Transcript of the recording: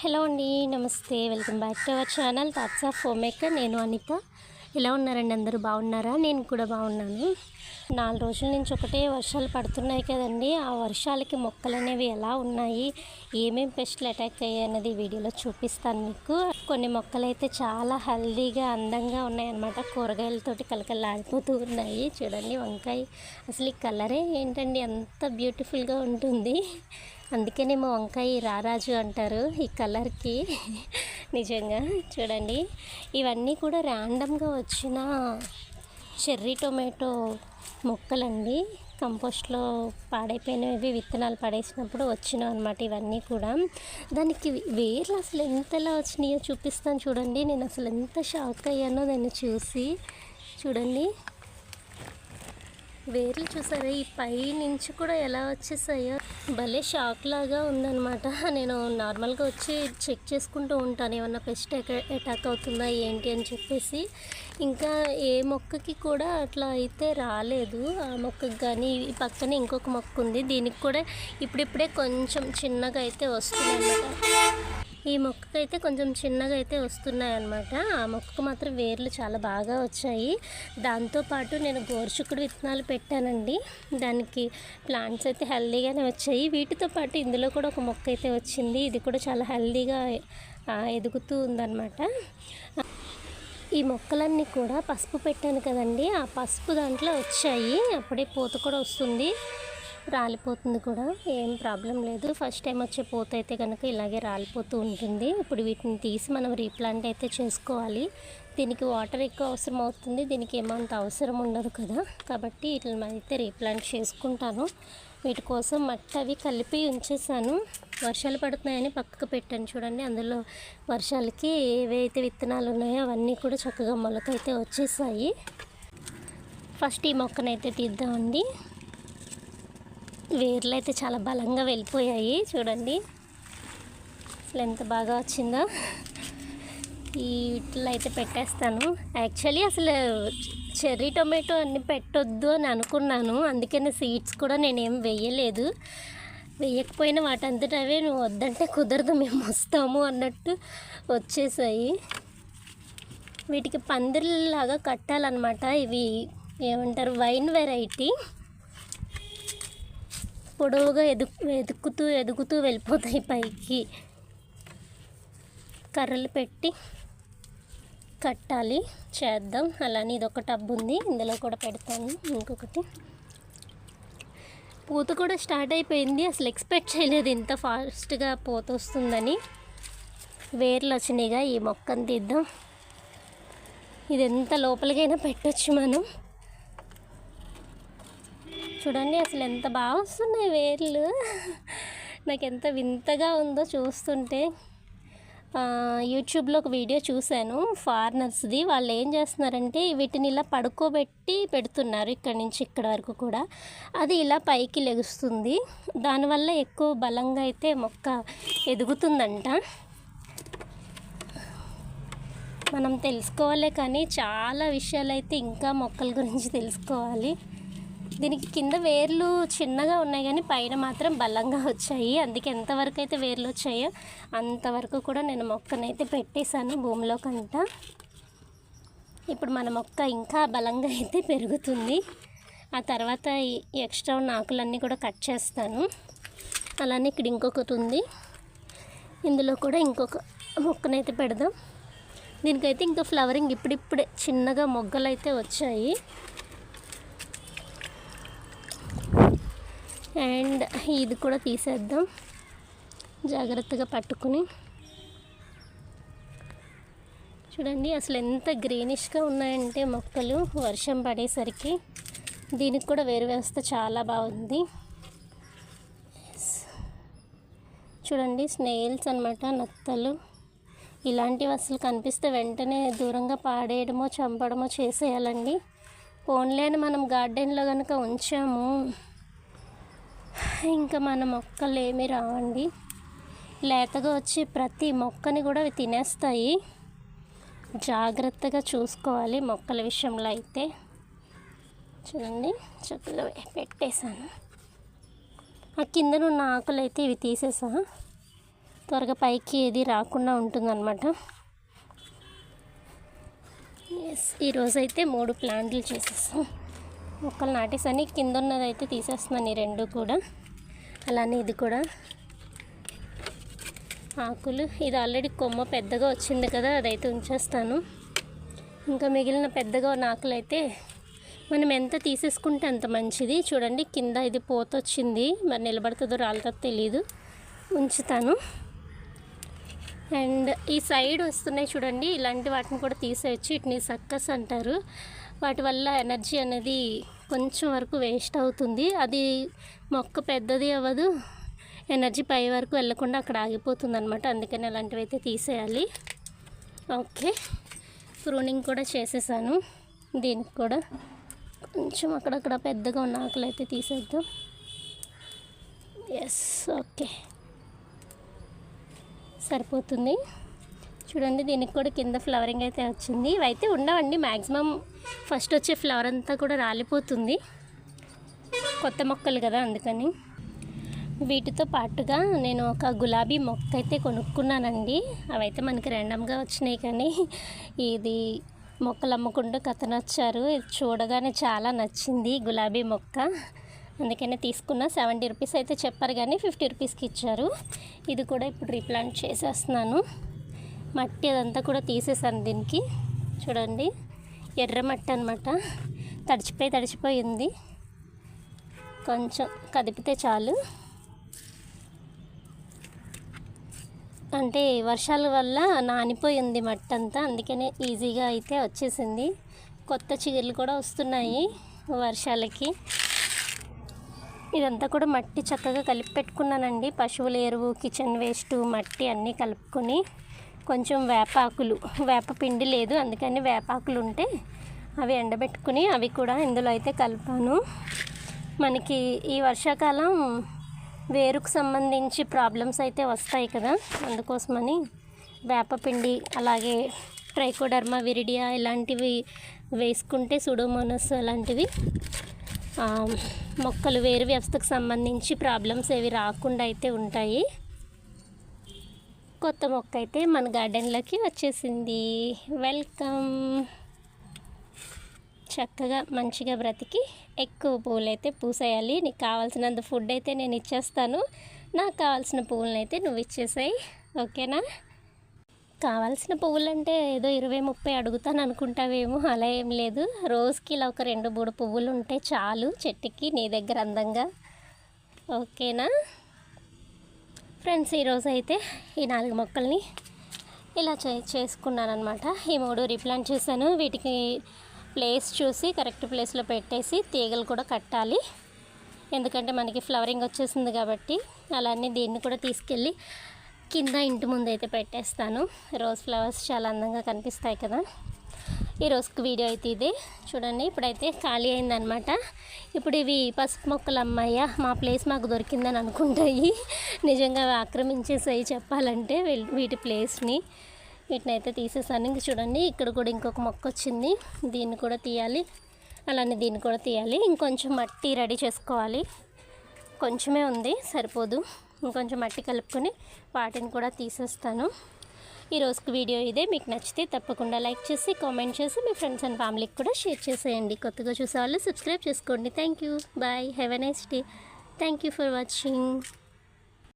Hello అండి నమస్తే. Welcome back to our channel. Thoughts of home maker. నేను అనిత. ఎలా ఉన్నారండి? అందరూ బాగున్నారా? నేను కూడా బాగున్నాను. నాలుగు రోజుల నుంచి ఒకటే వర్షాలు పడుతున్నాయి కదండి. ఆ వర్షాలకి మొక్కలు అనేవి ఎలా ఉన్నాయి? ఏమేమి పెస్ట్లు అటాక్ అయ్యాయి అనేది వీడియోలో చూపిస్తాను మీకు. కొన్ని మొక్కలు అయితే చాలా హెల్దీగా అందంగా ఉన్నాయి అన్నమాట కూరగాయలతోటి కలకలాడిపోతూ ఉన్నాయి. చూడండి వంకాయ. అసలు ఈ కలరే ఏంటండి? అంత బ్యూటిఫుల్గా ఉంటుంది. అందుకేనేమో వంకాయ రారాజు అంటారు ఈ కలర్కి. నిజంగా చూడండి. ఇవన్నీ కూడా ర్యాండమ్గా వచ్చిన చెర్రీ టొమాటో మొక్కలండి. కంపోస్ట్లో పాడైపోయినవి విత్తనాలు పడేసినప్పుడు వచ్చినాయి అనమాట ఇవన్నీ కూడా. దానికి వేర్లు అసలు ఎంతలా వచ్చినాయో చూపిస్తాను చూడండి. నేను అసలు ఎంత షాక్ అయ్యానో దాన్ని చూసి. చూడండి. వేర్లు చూసారా? ఈ పై నుంచి కూడా ఎలా వచ్చేసాయో భలే షాక్ లాగా ఉందన్నమాట. నేను నార్మల్గా వచ్చి చెక్ చేసుకుంటూ ఉంటాను ఏమన్నా పెస్ట్ అటాక్ అవుతుందా ఏంటి అని చెప్పేసి. ఇంకా ఏ మొక్కకి కూడా అట్లా అయితే రాలేదు. ఆ మొక్కకి కానీ ఈ పక్కనే ఇంకొక మొక్క ఉంది. దీనికి కూడా ఇప్పుడిప్పుడే కొంచెం చిన్నగా అయితే వస్తుంది అన్నమాట ఈ మొక్కకైతే అయితే కొంచెం చిన్నగా అయితే వస్తున్నాయి అన్నమాట ఆ మొక్కకు మాత్రం వేర్లు చాలా బాగా వచ్చాయి. దాంతోపాటు నేను గోరుచుక్కుడు విత్తనాలు పెట్టానండి. దానికి ప్లాంట్స్ అయితే హెల్దీగానే వచ్చాయి. వీటితో పాటు ఇందులో కూడా ఒక మొక్క అయితే వచ్చింది. ఇది కూడా చాలా హెల్దీగా ఎదుగుతూ ఉందన్నమాట. ఈ మొక్కలన్నీ కూడా పసుపు పెట్టాను కదండి. ఆ పసుపు దాంట్లో వచ్చాయి. అప్పుడే పూత కూడా వస్తుంది. రాలిపోతుంది కూడా ఏం ప్రాబ్లం లేదు. ఫస్ట్ టైం వచ్చే పూత అయితే కనుక ఇలాగే రాలిపోతూ ఉంటుంది. ఇప్పుడు వీటిని తీసి మనం రీప్లాంట్ అయితే చేసుకోవాలి. దీనికి వాటర్ ఎక్కువ అవసరం అవుతుంది. దీనికి ఏమంత అవసరం ఉండదు కదా. కాబట్టి వీటిని అయితే రీప్లాంట్ చేసుకుంటాను. వీటి కోసం మట్టి అవి కలిపి ఉంచేసాను. వర్షాలు పడుతున్నాయని పక్కకు పెట్టాను చూడండి. అందులో వర్షాలకి ఏవైతే విత్తనాలు ఉన్నాయో అవన్నీ కూడా చక్కగా మొలకైతే వచ్చేసాయి. ఫస్ట్ ఈ మొక్కనైతే తీద్దామండి. వేర్లు అయితే చాలా బలంగా వెళ్ళిపోయాయి. చూడండి. అసలు ఎంత బాగా వచ్చిందో. ఈ వీటిలో అయితే పెట్టేస్తాను. యాక్చువల్లీ అసలు చెర్రీ టొమాటో అన్నీ పెట్టొద్దు అని అనుకున్నాను. అందుకనే సీడ్స్ కూడా నేనేం వేయలేదు. వేయకపోయినా వాటంతట అవే నువ్వు వద్దంటే కుదరదు మేము వస్తాము అన్నట్టు వచ్చేసాయి. వీటికి పందిరిలాగా కట్టాలన్నమాట. ఇవి ఏమంటారు? Vine variety. పొడవుగా ఎదు ఎదుకుతూ ఎదుగుతూ వెళ్ళిపోతాయి పైకి. కర్రలు పెట్టి కట్టాలి. చేద్దాం. అలానే ఇది ఒక టబ్ ఉంది. ఇందులో కూడా పెడతాను. ఇంకొకటి. పూత కూడా స్టార్ట్ అయిపోయింది. అసలు ఎక్స్పెక్ట్ చేయలేదు ఇంత ఫాస్ట్గా పూత వస్తుందని. వేర్లు వచ్చినాయిగా. ఈ మొక్కను తీద్దాం. ఇది ఎంత లోపలికైనా పెట్టచ్చు మనం. చూడండి అసలు ఎంత బాగా వస్తున్నాయి వేర్లు. నాకు ఎంత వింతగా ఉందో చూస్తుంటే. యూట్యూబ్లో ఒక వీడియో చూశాను ఫారినర్స్ది. వాళ్ళు ఏం చేస్తున్నారంటే వీటిని ఇలా పడుకోబెట్టి పెడుతున్నారు ఇక్కడ నుంచి ఇక్కడ వరకు కూడా. అది ఇలా పైకి లెగుస్తుంది. దానివల్ల ఎక్కువ బలంగా అయితే మొక్క ఎదుగుతుందంట. మనం తెలుసుకోవాలి కానీ చాలా విషయాలు అయితే ఇంకా మొక్కల గురించి తెలుసుకోవాలి. దీనికి కింద వేర్లు చిన్నగా ఉన్నాయి కానీ పైన మాత్రం బలంగా వచ్చాయి. అందుకే ఎంతవరకు అయితే వేర్లు వచ్చాయో అంతవరకు కూడా నేను మొక్కనైతే పెట్టేశాను భూమిలో కంట ఇప్పుడు మన మొక్క ఇంకా బలంగా అయితే పెరుగుతుంది. ఆ తర్వాత ఎక్స్ట్రా ఉన్న ఆకులన్నీ కూడా కట్ చేస్తాను. అలానే ఇక్కడ ఇంకొకటి ఉంది. ఇందులో కూడా ఇంకొక మొక్కనైతే పెడదాం. దీనికైతే ఇంకా ఫ్లవరింగ్ ఇప్పుడిప్పుడే చిన్నగా మొగ్గలు అయితే వచ్చాయి. అండ్ ఇది కూడా తీసేద్దాం. జాగ్రత్తగా పట్టుకుని. చూడండి అసలు ఎంత గ్రీనిష్గా ఉన్నాయంటే మొక్కలు వర్షం పడేసరికి. దీనికి కూడా వేరు వ్యవస్థ చాలా బాగుంది. చూడండి స్నేల్స్ అనమాట నత్తలు. ఇలాంటివి అసలు కనిపిస్తే వెంటనే దూరంగా పాడేయడమో చంపడమో చేసేయాలండి. ఓన్లీ మనం గార్డెన్లో కనుక ఉంచాము ఇంకా మన మొక్కలు ఏమీ రావండి. లేతగా వచ్చి ప్రతి మొక్కని కూడా అవి తినేస్తాయి. జాగ్రత్తగా చూసుకోవాలి మొక్కల విషయంలో అయితే. చూడండి చక్కగా పెట్టేశాను. ఆ కిందనున్న ఆకులు అయితే ఇవి తీసేసా. త్వరగా పైకి ఏది రాకుండా ఉంటుందన్నమాట. ఎస్ ఈరోజైతే మూడు ప్లాంట్లు చేసేసాం. మొక్కలు నాటేసాను కింద ఉన్నది అయితే తీసేస్తున్నాను ఈ రెండు కూడా. అలానే ఇది కూడా. ఆకులు. ఇది ఆల్రెడీ కొమ్మ పెద్దగా వచ్చింది కదా అదైతే ఉంచేస్తాను. ఇంకా మిగిలిన పెద్దగా ఉన్న ఆకులు అయితే మనం ఎంత తీసేసుకుంటే అంత మంచిది. చూడండి కింద ఇది పోత వచ్చింది మరి నిలబడుతుందో రాలుతుందో తెలియదు ఉంచుతాను. అండ్ ఈ సైడ్ వస్తున్నాయి చూడండి ఇలాంటి వాటిని కూడా తీసేయచ్చు. వీటిని సక్కస్ అంటారు. వాటి వల్ల ఎనర్జీ అనేది కొంచెం వరకు వేస్ట్ అవుతుంది. అది మొక్క పెద్దది అవ్వదు. ఎనర్జీ పై వరకు వెళ్ళకుండా అక్కడ ఆగిపోతుంది అనమాట అందుకని అలాంటివి అయితే తీసేయాలి. ఓకే. ప్రూనింగ్ కూడా చేసేసాను. దీనికి కూడా కొంచెం అక్కడక్కడ పెద్దగా ఉన్న ఆకులు అయితే తీసేద్దాం. Yes okay. సరిపోతుంది. చూడండి దీనికి కూడా కింద ఫ్లవరింగ్ అయితే వచ్చింది. ఇవైతే ఉండవండి మ్యాక్సిమం ఫస్ట్ వచ్చే ఫ్లవర్ అంతా కూడా రాలిపోతుంది. కొత్త మొక్కలు కదా అందుకని. వీటితో పాటుగా నేను ఒక గులాబీ మొక్క అయితే కొనుక్కున్నానండి. అవైతే మనకి ర్యాండమ్గా వచ్చినాయి కానీ ఇది మొక్కలు అమ్ముకుంటూ కథను వచ్చారు. ఇది చూడగానే చాలా నచ్చింది గులాబీ మొక్క. అందుకనే తీసుకున్న సెవెంటీ రూపీస్ అయితే చెప్పారు కానీ ఫిఫ్టీ రూపీస్కి ఇచ్చారు. ఇది కూడా ఇప్పుడు రీప్లాంట్ చేసేస్తున్నాను. మట్టి అదంతా కూడా తీసేసాను దీనికి. చూడండి ఎర్ర మట్టి అనమాట తడిచిపోయి తడిచిపోయింది కొంచెం కదిపితే చాలు. అంటే వర్షాల వల్ల నానిపోయింది మట్టి అంతా. అందుకనే ఈజీగా అయితే వచ్చేసింది. కొత్త చిగుర్లు కూడా వస్తున్నాయి వర్షాలకి. ఇదంతా కూడా మట్టి చక్కగా కలిపి పెట్టుకున్నానండి. పశువుల ఎరువు కిచెన్ వేస్ట్ మట్టి అన్నీ కలుపుకొని. కొంచెం వేపాకులు వేప పిండి లేదు. అందుకని వేపాకులు ఉంటే అవి ఎండబెట్టుకుని అవి కూడా ఇందులో అయితే కలిపాను. మనకి ఈ వర్షాకాలం వేరుకు సంబంధించి ప్రాబ్లమ్స్ అయితే వస్తాయి కదా. అందుకోసమని వేపపిండి అలాగే ట్రైకోడర్మా విరిడియా ఇలాంటివి వేసుకుంటే సుడోమోనస్ అలాంటివి మొక్కలు వేరు వ్యవస్థకు సంబంధించి ప్రాబ్లమ్స్ ఏవి రాకుండా అయితే ఉంటాయి. కొత్త మొక్క అయితే మన గార్డెన్లోకి వచ్చేసింది. వెల్కమ్. చక్కగా మంచిగా బ్రతికి ఎక్కువ పువ్వులు అయితే పూసేయాలి. నీకు కావాల్సినంత ఫుడ్ అయితే నేను ఇచ్చేస్తాను. నాకు కావాల్సిన పువ్వులను అయితే నువ్వు ఇచ్చేసాయి. ఓకేనా? కావాల్సిన పువ్వులు అంటే ఏదో ఇరవై ముప్పై అడుగుతాను అనుకుంటావేమో. అలా ఏం లేదు. రోజుకి ఇలా ఒక రెండు మూడు పువ్వులు ఉంటే చాలు. చెట్టుకి నీ దగ్గర అందంగా. ఓకేనా? ఫ్రెండ్స్ ఈరోజు అయితే ఈ నాలుగు మొక్కల్ని ఇలా చే చేసుకున్నాను అనమాట ఈ మూడు రీప్లాంట్ చేశాను. వీటికి ప్లేస్ చూసి కరెక్ట్ ప్లేస్లో పెట్టేసి తీగలు కూడా కట్టాలి. ఎందుకంటే మనకి ఫ్లవరింగ్ వచ్చేసింది కాబట్టి అలానే దీన్ని కూడా తీసుకెళ్ళి కింద ఇంటి ముందు అయితే పెట్టేస్తాను. రోజ్ ఫ్లవర్స్ చాలా అందంగా కనిపిస్తాయి కదా. ఈ వీడియో అయితే ఇదే. చూడండి ఇప్పుడైతే ఖాళీ అయిందనమాట ఇప్పుడు ఇవి పసుపు మొక్కలు అమ్మాయ మా ప్లేస్ మాకు దొరికిందని అనుకుంటాయి. నిజంగా అవి ఆక్రమించేసాయి చెప్పాలంటే వీటి ప్లేస్ని. వీటిని అయితే తీసేసాను. ఇంక చూడండి ఇక్కడ కూడా ఇంకొక మొక్క వచ్చింది. దీన్ని కూడా తీయాలి. అలానే దీన్ని కూడా తీయాలి. ఇంకొంచెం మట్టి రెడీ చేసుకోవాలి. కొంచెమే ఉంది సరిపోదు. ఇంకొంచెం మట్టి కలుపుకొని వాటిని కూడా తీసేస్తాను. ఈ వీడియో ఇదే. మీకు నచ్చితే తప్పకుండా లైక్ చేసి కామెంట్ చేసి మీ ఫ్రెండ్స్ అండ్ ఫ్యామిలీకి కూడా షేర్ చేసేయండి. కొత్తగా చూసే వాళ్ళు సబ్స్క్రైబ్ చేసుకోండి. Thank you. Bye. Have a nice day. Thank you for watching.